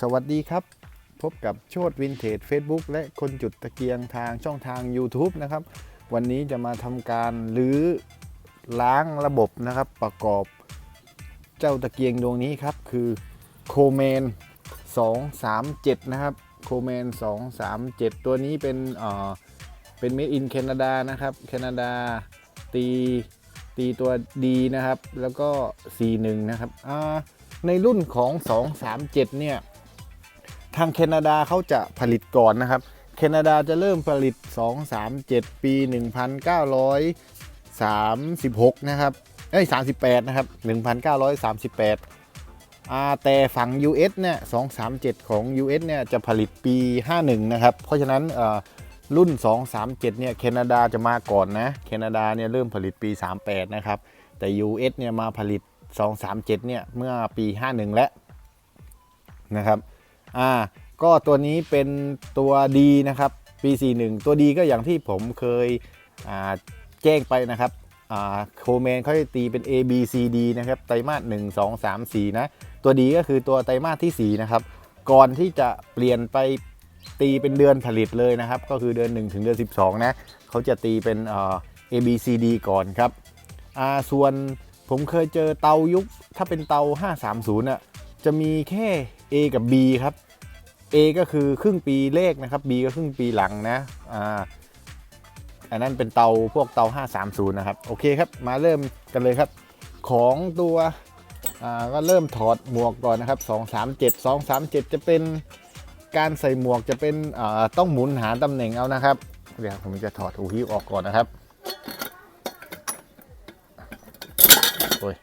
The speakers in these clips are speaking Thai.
สวัสดีครับ พบกับโชดวินเทจ Facebook และคนจุดตะเกียงทางช่องทาง YouTube นะครับ วันนี้จะมาทำการรื้อล้างระบบนะครับ ประกอบเจ้าตะเกียงดวงนี้ครับ คือโคเมน 237 นะครับโคเมน 237 ตัวนี้เป็นเอ่อเป็น made in แคนาดานะครับแคนาดาตีตีตัวดีนะครับ แล้วก็41นะครับอ่าในรุ่นของ 237 เนี่ย ทางแคนาดาเขาจะผลิตก่อนนะครับ แคนาดาจะเริ่มผลิต 237 ปี 1936 นะครับเอ้ย38 นะครับ 1938อ่าแต่ฝั่ง US เนี่ย237 ของ US เนี่ยจะผลิตปี 51 นะครับ เพราะฉะนั้นรุ่น 237 เนี่ยแคนาดาจะมาก่อนนะแคนาดาเนี่ยเริ่มผลิตปี 38 นะครับ แต่ US เนี่ยมาผลิต 237 เนี่ยเมื่อปี 51 แล้วนะครับ อ่าก็ตัวนี้เป็นตัวดีนะครับปี 41 ตัวดีก็อย่างที่ผมเคยแจ้งไปนะครับโคเมนเขาจะตีเป็น A B C D นะครับไตรมาส1 2 3 4 นะ ตัวดีก็คือตัวไตรมาสที่ 4 นะครับ ก่อนที่จะเปลี่ยนไปตีเป็นเดือนผลิตเลยนะครับ ก็คือเดือน 1 ถึงเดือน 12 นะเขาจะตีเป็น A B C D ก่อนครับส่วนผมเคยเจอเตายุคถ้าเป็นเตา 530อะจะมีแค่ A กับ B ครับ A ก็คือครึ่งปีเลขนะครับ B ก็ครึ่งปีหลังนะอ่าอันนั้นเป็นเตาพวกเตา 530 นะครับ โอเคครับ มาเริ่มกันเลยครับ ของตัวอ่าก็เริ่มถอดหมวกก่อนนะครับ 237 237 จะเป็นการใส่หมวกจะเป็นอ่าต้องหมุนหาตำแหน่งเอานะครับ เดี๋ยวผมจะถอดหูฮิ้วออกก่อนนะครับโอ้ย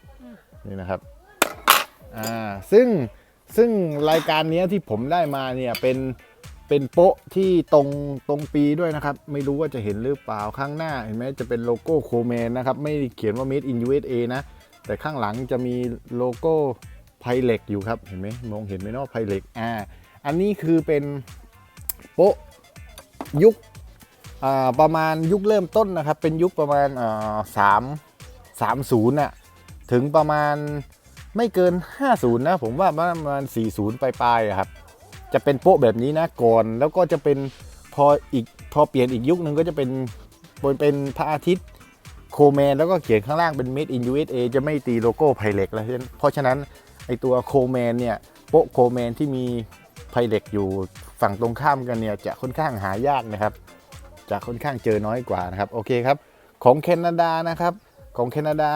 นี่นะครับ อ่า ซึ่ง ซึ่งรายการนี้ที่ผมได้มาเนี่ยเป็นเป็นโป๊ะที่ตรงตรงปีด้วยนะครับ ไม่รู้ว่าจะเห็นหรือเปล่าข้างหน้าเห็นไหมจะเป็นโลโก้โคเมนนะครับ ไม่เขียนว่า made in USA นะ แต่ข้างหลังจะมีโลโก้ไพเล็กอยู่ครับ เห็นไหมมองเห็นไหมเนาะไพเล็กอ่าอันนี้คือเป็นโป๊ะยุคอ่าประมาณยุคเริ่มต้นนะครับ เป็นยุคประมาณอ่าสามสามศูนย์อะถึงประมาณ ไม่เกิน 50 นะ ผมว่าประมาณ 40 ปลายๆครับ จะเป็นโป๊ะแบบนี้นะก่อนแล้วก็จะเป็นพออีกพอเปลี่ยนอีกยุคนึงก็จะเป็นบนเป็นพระอาทิตย์โคแมนแล้วก็เขียนข้างล่างเป็น made in USA จะไม่ตีโลโก้ไพเล็กแล้วเพราะฉะนั้นไอตัวโคแมนเนี่ยโป๊ะโคแมนที่มีไพเล็กอยู่ฝั่งตรงข้ามกันเนี่ยจะค่อนข้างหายากนะครับ จะค่อนข้างเจอน้อยกว่านะครับโอเคครับ ของแคนาดานะครับ ของแคนาดา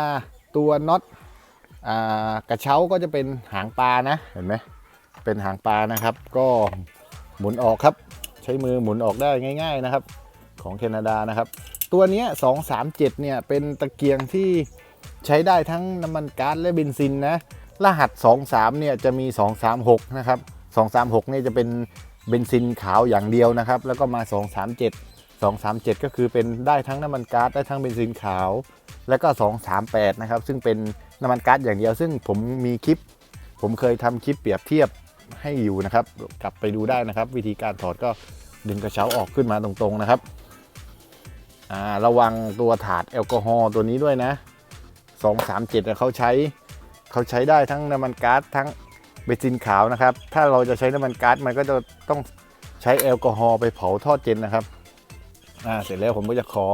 ตัวน็อต กระเช้าก็จะเป็นหางปลานะเห็นไหมเป็นหางปลานะครับ ก็หมุนออกครับ ใช้มือหมุนออกได้ง่าย ๆนะครับ ของแคนาดานะครับ ตัวนี้ย237เนี่ยเป็นตะเกียงที่ใช้ได้ทั้งน้ำมันก๊าซและเบนซินนะรหัส 23เนี่ยจะมี 236 นะครับ 236เนี่ยจะเป็นเบนซินขาวอย่างเดียวนะครับ แล้วก็มา 237 237 ก็คือเป็นได้ทั้งน้ำมันก๊าซได้ทั้งเบนซินขาว แล้วก็ 238 นะครับ ซึ่งเป็นน้ำมันก๊าซอย่างเดียว ซึ่งผมมีคลิป ผมเคยทำคลิปเปรียบเทียบให้อยู่นะครับ กลับไปดูได้นะครับ วิธีการถอดก็ดึงกระเช้าออกขึ้นมาตรงๆนะครับอ่าระวังตัวถาดแอลกอฮอล์ตัวนี้ด้วยนะ 237เนี่ยเขาใช้เขาใช้ได้ทั้งน้ำมันก๊าซทั้งเบนซินขาวนะครับ ถ้าเราจะใช้น้ำมันก๊าซมันก็จะต้องใช้แอลกอฮอล์ไปเผาทอดเจนนะครับ อ่า เสร็จแล้วผมก็จะขอ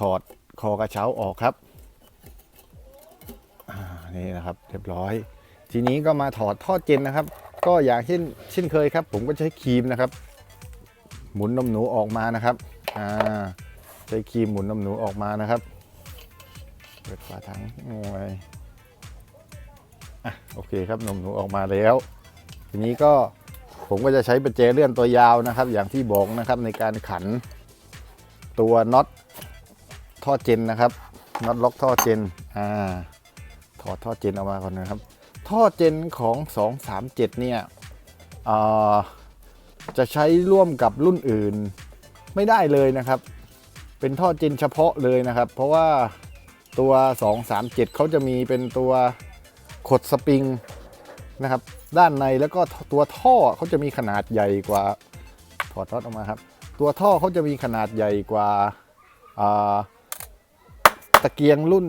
ถอด คอกระเช้าออกครับนี่นะครับเรียบร้อย ทีนี้ก็มาถอดท่อเจนนะครับ ก็อย่างเช่นเช่นเคยครับ ผมก็ใช้ครีมนะครับ หมุนนมหนูออกมานะครับอ่าใช้ครีมหมุนนมหนูออกมานะครับเปิดฝาถังงวยอะโอเคครับนมหนูออกมาแล้ว ทีนี้ก็ผมก็จะใช้ประแจเลื่อนตัวยาวนะครับ อย่างที่บอกนะครับในการขันตัวน็อต ท่อเจนนะครับน็อตล็อกท่อเจนอ่าถอดท่อเจนออกมาก่อนนะครับ ท่อเจนของ 237 เนี่ยอ่อจะใช้ร่วมกับรุ่นอื่นไม่ได้เลยนะครับ เป็นท่อเจนเฉพาะเลยนะครับ เพราะว่าตัว 237 เขาจะมีเป็นตัวขดสปริงนะครับ ด้านในแล้วก็ตัวท่อเขาจะมีขนาดใหญ่กว่าถอดน็อตออกมาครับ ตัวท่อเขาจะมีขนาดใหญ่กว่าอ่า ตะเกียงรุ่น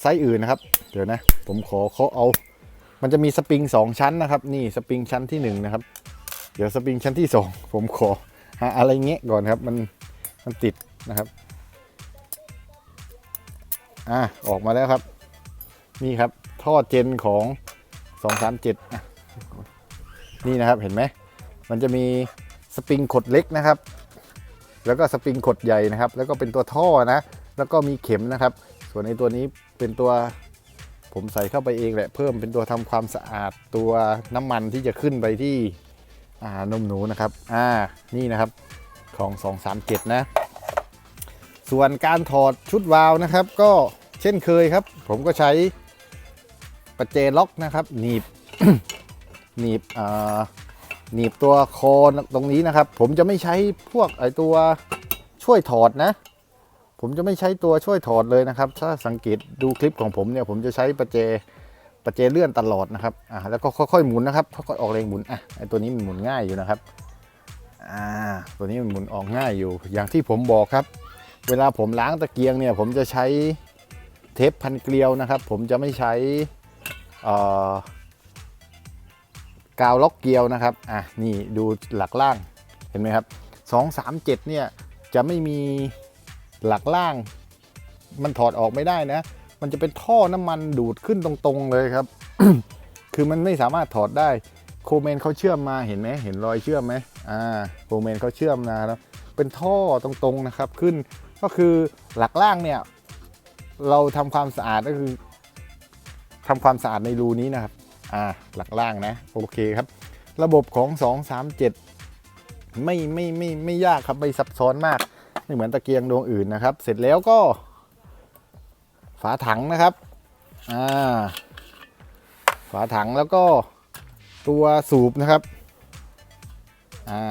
ไซส์อื่นนะครับ เดี๋ยวนะ ผมขอเขาเอา มันจะมีสปริงสองชั้นนะครับ นี่สปริงชั้นที่หนึ่งนะครับ เดี๋ยวสปริงชั้นที่สองผมขอหาอะไรเงี้ยก่อนครับ มันมันติดนะครับ อะออกมาแล้วครับ นี่ครับท่อเจนของ237อะนี่นะครับเห็นไหม มันจะมีสปริงขดเล็กนะครับ แล้วก็สปริงขดใหญ่นะครับ แล้วก็เป็นตัวท่อนะ แล้วก็มีเข็มนะครับ ส่วนในตัวนี้เป็นตัวผมใส่เข้าไปเองแหละเพิ่มเป็นตัวทำความสะอาดตัวน้ำมันที่จะขึ้นไปที่อ่านมหนูนะครับอ่านี่นะครับของ237นะ ส่วนการถอดชุดวาล์วนะครับ ก็เช่นเคยครับ ผมก็ใช้ประแจล็อกนะครับ หนีบหนีบอ่าหนีบตัวคอตรงนี้นะครับ ผมจะไม่ใช้พวกไอตัวช่วยถอดนะ ผมจะไม่ใช้ตัวช่วยถอดเลยนะครับ ถ้าสังเกตดูคลิปของผมเนี่ย ผมจะใช้ประแจประแจเลื่อนตลอดนะครับอ่าแล้วก็ค่อยๆหมุนนะครับค่อยๆออกแรงหมุนอะไอตัวนี้มันหมุนง่ายอยู่นะครับอ่าตัวนี้มันหมุนออกง่ายอยู่ อย่างที่ผมบอกครับ เวลาผมล้างตะเกียงเนี่ย ผมจะใช้เทปพันเกลียวนะครับ ผมจะไม่ใช้กาวล็อกเกลียวนะครับอะนี่ดูหลักล่างเห็นไหมครับ2 3 7เนี่ยจะไม่มี หลักล่าง มันถอดออกไม่ได้นะ มันจะเป็นท่อน้ำมันดูดขึ้นตรงๆเลยครับ คือมันไม่สามารถถอดได้ โคเมนเขาเชื่อมมาเห็นไหมเห็นรอยเชื่อมไหมอ่าโคเมนเขาเชื่อมมาแล้วเป็นท่อตรงๆนะครับขึ้นก็คือหลักล่างเนี่ย เราทำความสะอาดก็คือทำความสะอาดในรูนี้นะครับ อ่า หลักล่างนะ โอเคครับ ระบบของ 237 ไม่ไม่ไม่ไม่ยากครับ ไม่ซับซ้อนมาก ไม่เหมือนตะเกียงดวงอื่นนะครับ เสร็จแล้วก็ ฝาถังนะครับอ่าฝาถังแล้วก็ตัวสูบนะครับอ่า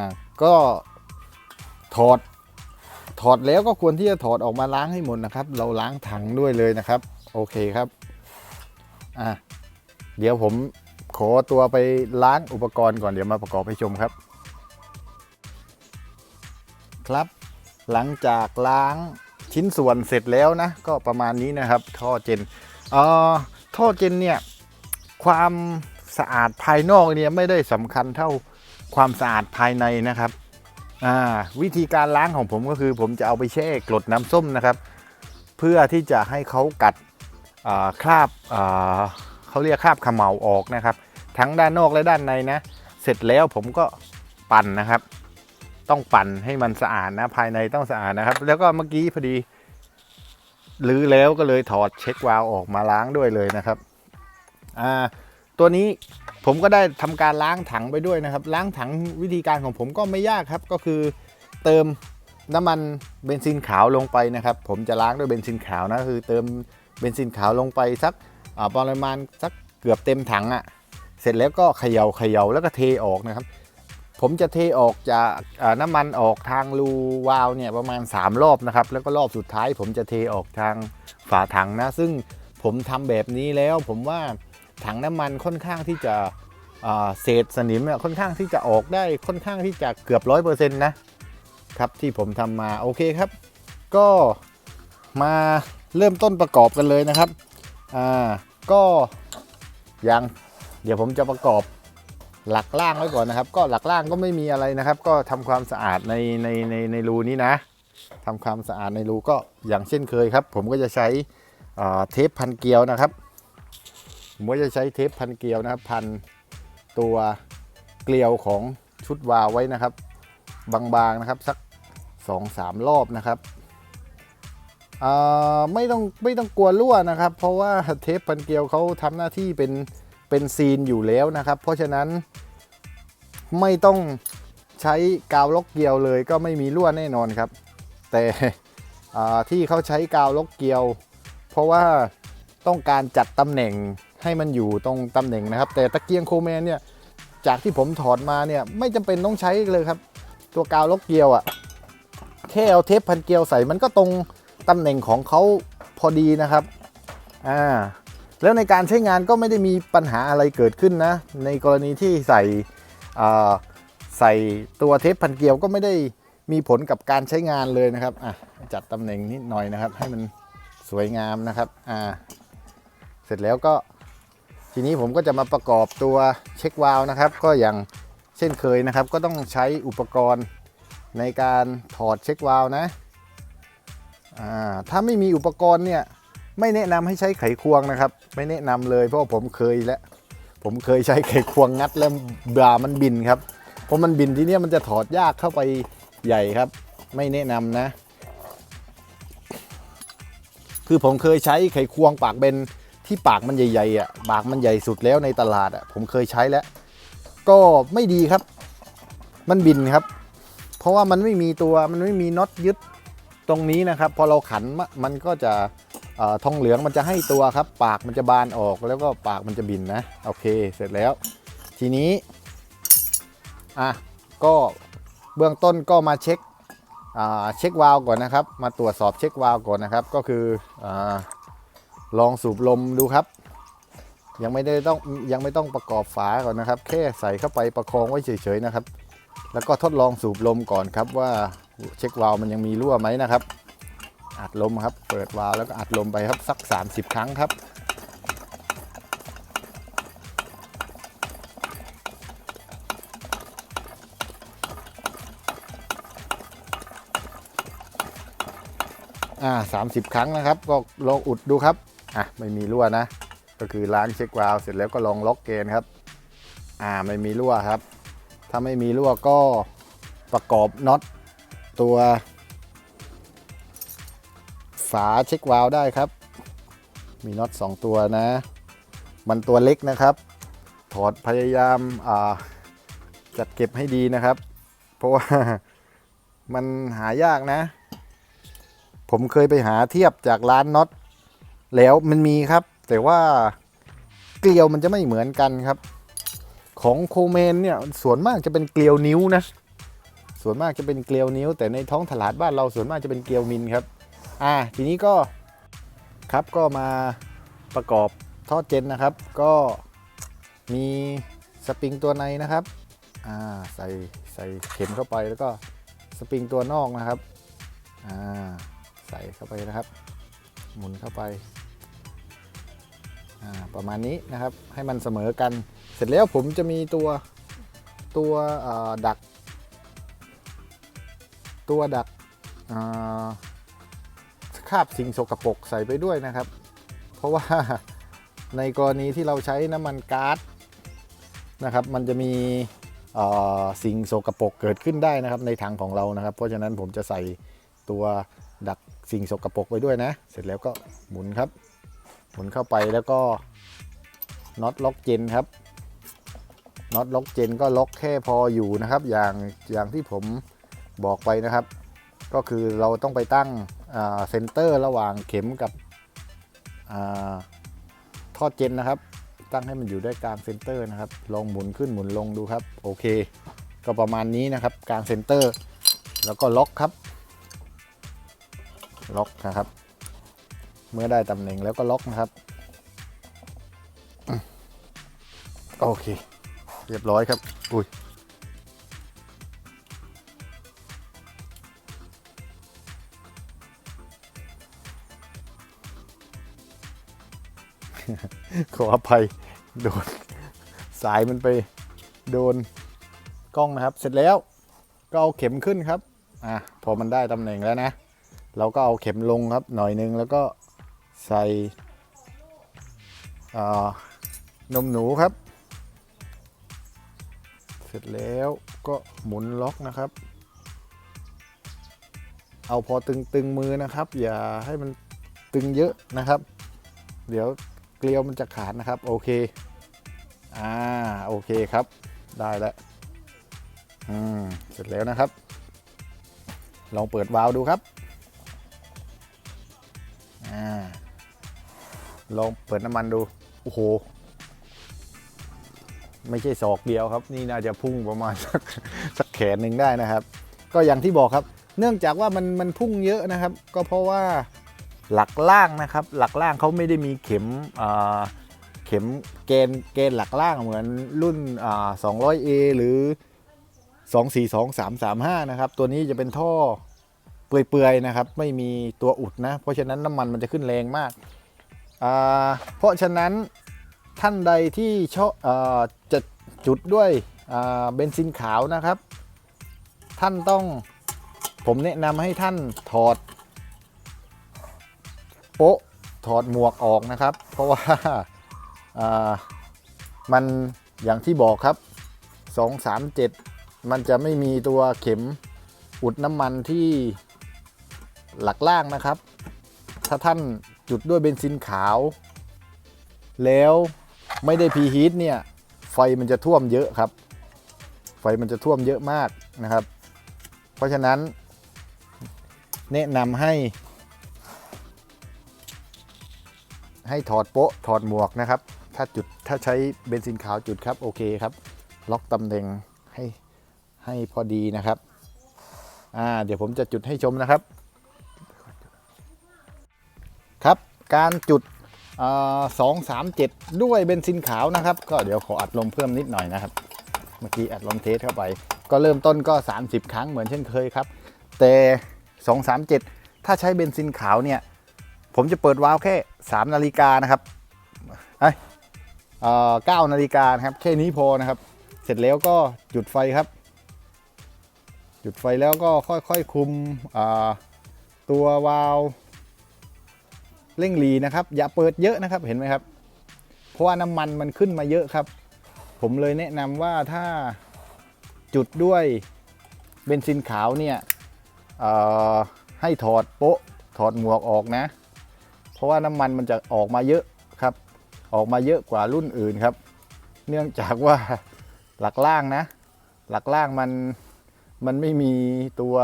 ก็ถอดถอดแล้วก็ควรที่จะถอดออกมาล้างให้หมดนะครับ เราล้างถังด้วยเลยนะครับ โอเคครับอะเดี๋ยวผมขอตัวไปล้างอุปกรณ์ก่อนเดี๋ยวมาประกอบให้ชมครับ ครับ หลังจากล้างชิ้นส่วนเสร็จแล้วนะ ก็ประมาณนี้นะครับ ท่อเจนเอ่อท่อเจนเนี่ย ความสะอาดภายนอกเนี่ยไม่ได้สำคัญเท่าความสะอาดภายในนะครับอ่าวิธีการล้างของผมก็คือ ผมจะเอาไปแช่กรดน้ำส้มนะครับ เพื่อที่จะให้เขากัดคราบเขาเรียกคราบขมเหลาออกนะครับ ทั้งด้านนอกและด้านในนะ เสร็จแล้วผมก็ปั่นนะครับ ต้องปั่นให้มันสะอาดนะ ภายในต้องสะอาดนะครับ แล้วก็เมื่อกี้พอดีรื้อแล้วก็เลยถอดเช็ควาล์วออกมาล้างด้วยเลยนะครับอ่าตัวนี้ผมก็ได้ทำการล้างถังไปด้วยนะครับ ล้างถังวิธีการของผมก็ไม่ยากครับ ก็คือเติมน้ำมันเบนซินขาวลงไปนะครับ ผมจะล้างด้วยเบนซินขาวนะคือเติมเบนซินขาวลงไปสักประมาณสักเกือบเต็มถังอะ่ะเสร็จแล้วก็เขย่าเขย่าแล้วก็เทออกนะครับ ผมจะเทออกจากน้ำมันออกทางรูวาล์วเนี่ยประมาณ 3 รอบนะครับ แล้วก็รอบสุดท้าย ผมจะเทออกทางฝาถังนะ ซึ่งผมทำแบบนี้แล้ว ผมว่าถังน้ำมันค่อนข้างที่จะเศษสนิมเนี่ยค่อนข้างที่จะออกได้ค่อนข้างที่จะเกือบร้อยเปอร์เซ็นต์นะครับที่ผมทำมาโอเคครับ ก็มาเริ่มต้นประกอบกันเลยนะครับอ่าก็ยังเดี๋ยวผมจะประกอบ หลักล่างไว้ก่อนนะครับ ก็หลักล่างก็ไม่มีอะไรนะครับ ก็ทำความสะอาดในในในในรูนี้นะทำความสะอาดในรูก็อย่างเช่นเคยครับ ผมก็จะใช้เทปพันเกลียวนะครับ ผมก็จะใช้เทปพันเกลียวนะครับ พันตัวเกลียวของชุดวาวไว้นะครับ บางๆนะครับสัก2-3 รอบนะครับไม่ต้องไม่ต้องกลัวรั่วนะครับ เพราะว่าเทปพันเกลียวเขาทำหน้าที่เป็น เป็นซีนอยู่แล้วนะครับ เพราะฉะนั้นไม่ต้องใช้กาวล็อกเกลียวเลยก็ไม่มีรั่วแน่นอนครับ แต่ที่เขาใช้กาวล็อกเกลียว เพราะว่าต้องการจัดตำแหน่งให้มันอยู่ตรงตำแหน่งนะครับ แต่ตะเกียงโคแมนเนี่ยจากที่ผมถอดมาเนี่ยไม่จำเป็นต้องใช้เลยครับ ตัวกาวล็อกเกลียวอะ่ะแค่เอาเทปพันเกลียวใส่มันก็ตรงตำแหน่งของเขาพอดีนะครับอ่า แล้วในการใช้งานก็ไม่ได้มีปัญหาอะไรเกิดขึ้นนะ ในกรณีที่ใส่ใส่ตัวเทปพันเกลียวก็ไม่ได้มีผลกับการใช้งานเลยนะครับอะจัดตำแหน่งนิดหน่อยนะครับ ให้มันสวยงามนะครับอ่าเสร็จแล้วก็ทีนี้ผมก็จะมาประกอบตัวเช็ควาล์วนะครับ ก็อย่างเช่นเคยนะครับ ก็ต้องใช้อุปกรณ์ในการถอดเช็ควาล์วนะอ่าถ้าไม่มีอุปกรณ์เนี่ย ไม่แนะนำให้ใช้ไขควงนะครับ ไม่แนะนำเลยเพราะว่าผมเคยแล้วผมเคยใช้ไขควงงัดแล้วบามันบินครับ เพราะมันบินทีเนี้ยมันจะถอดยากเข้าไปใหญ่ครับ ไม่แนะนำนะ คือผมเคยใช้ไขควงปากเบนที่ปากมันใหญ่ๆอะปากมันใหญ่สุดแล้วในตลาดอะผมเคยใช้แล้ว ก็ไม่ดีครับ มันบินครับ เพราะว่ามันไม่มีตัวมันไม่มีน็อตยึดตรงนี้นะครับ พอเราขันมันก็จะ ทองเหลืองมันจะให้ตัวครับ ปากมันจะบานออกแล้วก็ปากมันจะบินนะโอเคเสร็จแล้ว ทีนี้อะก็เบื้องต้นก็มาเช็คเช็ควาล์วก่อนนะครับ มาตรวจสอบเช็ควาล์วก่อนนะครับ ก็คืออลองสูบลมดูครับ ยังไม่ได้ต้องยังไม่ต้องประกอบฝาก่อนนะครับ แค่ใส่เข้าไปประคองไว้เฉยๆนะครับ แล้วก็ทดลองสูบลมก่อนครับว่าเช็ควาล์วมันยังมีรั่วไหมนะครับ อัดลมครับ เปิดวาล์วแล้วก็อัดลมไปครับสัก 30 ครั้งครับ อ่า30ครั้งนะครับ ก็ลองอุดดูครับ อะไม่มีรั่วนะ ก็คือล้างเช็ควาล์วเสร็จแล้วก็ลองล็อกเกนครับ อ่าไม่มีรั่วครับ ถ้าไม่มีรั่วก็ประกอบน็อตตัว ฝาเช็ควาล์วได้ครับ มีน็อต2ตัวนะ มันตัวเล็กนะครับ ถอดพยายามาจัดเก็บให้ดีนะครับ เพราะว่ามันหายากนะ ผมเคยไปหาเทียบจากร้านน็อตแล้วมันมีครับ แต่ว่าเกลียวมันจะไม่เหมือนกันครับ ของโคเมนเนี่ยส่วนมากจะเป็นเกลียวนิ้วนะส่วนมากจะเป็นเกลียวนิ้ว แต่ในท้องตลาดบ้านเราส่วนมากจะเป็นเกลียวมิลครับ อ่าทีนี้ก็ครับก็มาประกอบท่อเจนนะครับ ก็มีสปริงตัวในนะครับอ่าใส่ใส่เข็มเข้าไปแล้วก็สปริงตัวนอกนะครับอ่าใส่เข้าไปนะครับ หมุนเข้าไปอ่าประมาณนี้นะครับให้มันเสมอกัน เสร็จแล้วผมจะมีตัวตัวดัก ตัวดักอ่า คราบสิ่งสกปรกใส่ไปด้วยนะครับ เพราะว่าในกรณีที่เราใช้น้ำมันก๊าซนะครับ มันจะมีสิ่งโสกปรกเกิดขึ้นได้นะครับ ในถังของเรานะครับ เพราะฉะนั้นผมจะใส่ตัวดักสิ่งโสกปรกไว้ด้วยนะ เสร็จแล้วก็หมุนครับ หมุนเข้าไปแล้วก็น็อตล็อกเจนครับน็อตล็อกเจนก็ล็อกแค่พออยู่นะครับ อย่างอย่างที่ผมบอกไปนะครับ ก็คือเราต้องไปตั้ง เซนเตอร์ระหว่างเข็มกับอท่อเจนนะครับ ตั้งให้มันอยู่ได้กลางเซนเตอร์นะครับลองหมุนขึ้นหมุนลงดูครับ โอเค ก็ประมาณนี้นะครับกลางเซนเตอร์ แล้วก็ล็อกครับ ล็อกนะครับ เมื่อได้ตำแหน่งแล้วก็ล็อกนะครับ โอเค เรียบร้อยครับ อุ้ย ขออภัยโดนสายมันไปโดนกล้องนะครับ เสร็จแล้วก็เอาเข็มขึ้นครับอะพอมันได้ตำแหน่งแล้วนะ เราก็เอาเข็มลงครับหน่อยนึงแล้วก็ใส่นมหนูครับ เสร็จแล้วก็หมุนล็อกนะครับ เอาพอตึงๆมือนะครับ อย่าให้มันตึงเยอะนะครับ เดี๋ยว เกลียวมันจะขาดนะครับ โอเค อ่า โอเคครับ ได้แล้ว อืม เสร็จแล้วนะครับ ลองเปิดวาล์วดูครับ อ่า ลองเปิดน้ำมันดู โอ้โห ไม่ใช่ศอกเดียวครับ นี่น่าจะพุ่งประมาณสักสักแขนหนึ่งได้นะครับ ก็อย่างที่บอกครับ เนื่องจากว่ามันมันพุ่งเยอะนะครับ ก็เพราะว่า หลักล่างนะครับ หลักล่างเขาไม่ได้มีเข็มเข็มเกณฑ์เกณฑ์หลักล่างเหมือนรุ่นอ่า 200A หรือ 242335 นะครับ ตัวนี้จะเป็นท่อเปื่อยๆนะครับ ไม่มีตัวอุดนะ เพราะฉะนั้นน้ำมันมันจะขึ้นแรงมากาเพราะฉะนั้นท่านใดที่ชอบจะจุดด้วยเบนซินขาวนะครับ ท่านต้องผมแนะนำให้ท่านถอด โป๊ะถอดหมวกออกนะครับ เพราะว่ามันอย่างที่บอกครับ 237 มันจะไม่มีตัวเข็มอุดน้ำมันที่หลักล่างนะครับ ถ้าท่านจุดด้วยเบนซินขาว แล้วไม่ได้พรีฮีทเนี่ย ไฟมันจะท่วมเยอะครับ ไฟมันจะท่วมเยอะมากนะครับ เพราะฉะนั้นแนะนำให้ ให้ถอดโป๊ะถอดหมวกนะครับ ถ้าจุดถ้าใช้เบนซินขาวจุดครับโอเคครับ ล็อกตำแหน่งให้ให้พอดีนะครับอ่าเดี๋ยวผมจะจุดให้ชมนะครับ ครับการจุดสองสามเจ็ดด้วยเบนซินขาวนะครับ ก็เดี๋ยวขออัดลมเพิ่มนิดหน่อยนะครับ เมื่อกี้อัดลมเทสเข้าไป ก็เริ่มต้นก็ 30 ครั้งเหมือนเช่นเคยครับ แต่ 237 ถ้าใช้เบนซินขาวเนี่ย ผมจะเปิดวาล์วแค่ 3นาฬิกานะครับเอ้ยเอ่อ9นาฬิกานะครับแค่นี้พอนะครับ เสร็จแล้วก็จุดไฟครับจุดไฟแล้วก็ค่อยๆคุมตัววาล์วเร่งรีนะครับ อย่าเปิดเยอะนะครับเห็นไหมครับ เพราะว่าน้ำมันมันขึ้นมาเยอะครับ ผมเลยแนะนำว่าถ้าจุดด้วยเบนซินขาวเนี่ยให้ถอดโป๊ะถอดหมวกออกนะ เพราะว่าน้ำมันมันจะออกมาเยอะครับ ออกมาเยอะกว่ารุ่นอื่นครับ เนื่องจากว่าหลักล่างนะ หลักล่างมันมันไม่มีตัว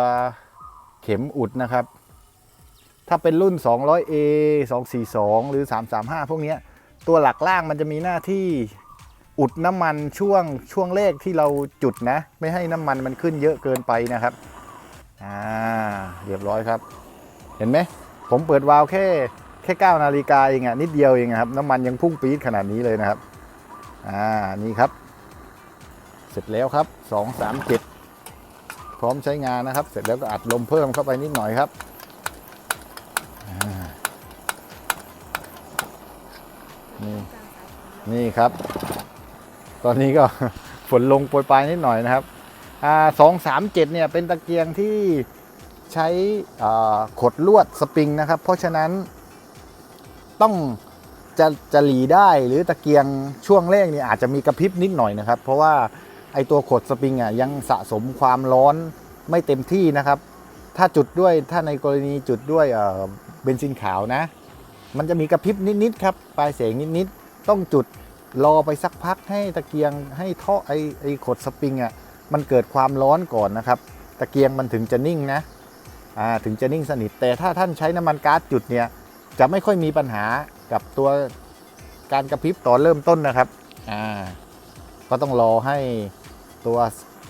เข็มอุดนะครับ ถ้าเป็นรุ่น 200A 242 หรือ 335 พวกนี้ตัวหลักล่างมันจะมีหน้าที่อุดน้ำมันช่วงช่วงแรกที่เราจุดนะ ไม่ให้น้ำมันมันขึ้นเยอะเกินไปนะครับอ่าเรียบร้อยครับ เห็นไหมผมเปิดวาล์วแค่ แค่ 9 นาฬิกาเองอะนิดเดียวเองครับ น้ำมันยังพุ่งปี๊ดขนาดนี้เลยนะครับ อ่า นี่ครับ เสร็จแล้วครับ 2 3 7 พร้อมใช้งานนะครับ เสร็จแล้วก็อัดลมเพิ่มเข้าไปนิดหน่อยครับนี่นี่ครับ ตอนนี้ก็ฝนลงโปรยปลายนิดหน่อยนะครับอ่าสองสามเจ็ดเนี่ยเป็นตะเกียงที่ใช้อ่าขดลวดสปริงนะครับ เพราะฉะนั้น ต้องจะจะหลีได้หรือตะเกียงช่วงแรกเนี่ยอาจจะมีกระพริบนิดหน่อยนะครับ เพราะว่าไอตัวขดสปริงอะยังสะสมความร้อนไม่เต็มที่นะครับ ถ้าจุดด้วยถ้าในกรณีจุดด้วยเอ่อเบนซินขาวนะ มันจะมีกระพริบนิดๆครับปลายเสียงนิดๆต้องจุดรอไปสักพักให้ตะเกียงให้ท่อไอไอขดสปริงอะมันเกิดความร้อนก่อนนะครับ ตะเกียงมันถึงจะนิ่งนะอ่าถึงจะนิ่งสนิทแต่ถ้าท่านใช้น้ำมันก๊าซจุดเนี่ย จะไม่ค่อยมีปัญหากับตัวการกระพริบตอนเริ่มต้นนะครับอ่าก็ต้องรอให้ตัว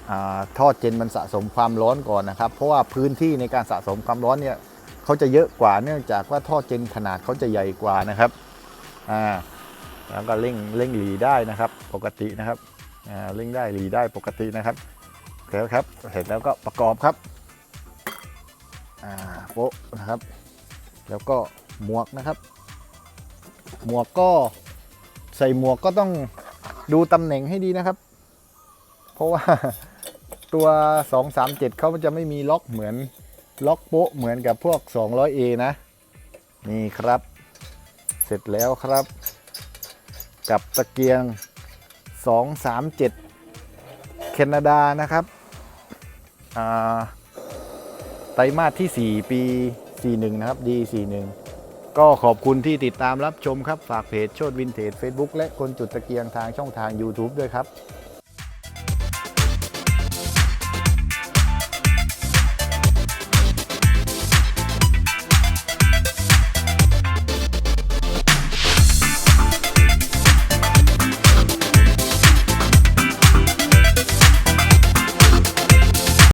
อ่าท่อเจนมันสะสมความร้อนก่อนนะครับ เพราะว่าพื้นที่ในการสะสมความร้อนเนี่ยเขาจะเยอะกว่าเนื่องจากว่าท่อเจนขนาดเขาจะใหญ่กว่านะครับอ่าแล้วก็เร่งเร่งหลีได้นะครับ ปกตินะครับอ่าเร่งได้หลีได้ปกตินะครับเสร็จแล้วครับเสร็จแล้วก็ประกอบครับอ่าโป๊ะนะครับ แล้วก็ หมวกนะครับ หมวกก็ใส่หมวกก็ต้องดูตำแหน่งให้ดีนะครับ เพราะว่าตัว 237เขาจะไม่มีล็อกเหมือนล็อกโป๊ะเหมือนกับพวก 200A นะ นี่ครับ เสร็จแล้วครับ กับตะเกียง 237 แคนาดานะครับไตรมาสที่ 4 ปี 41 นะครับ D41 ก็ขอบคุณที่ติดตามรับชมครับ ฝากเพจโชดวินเทจ Facebook และคนจุดตะเกียงทางช่องทาง YouTube ด้วยครับ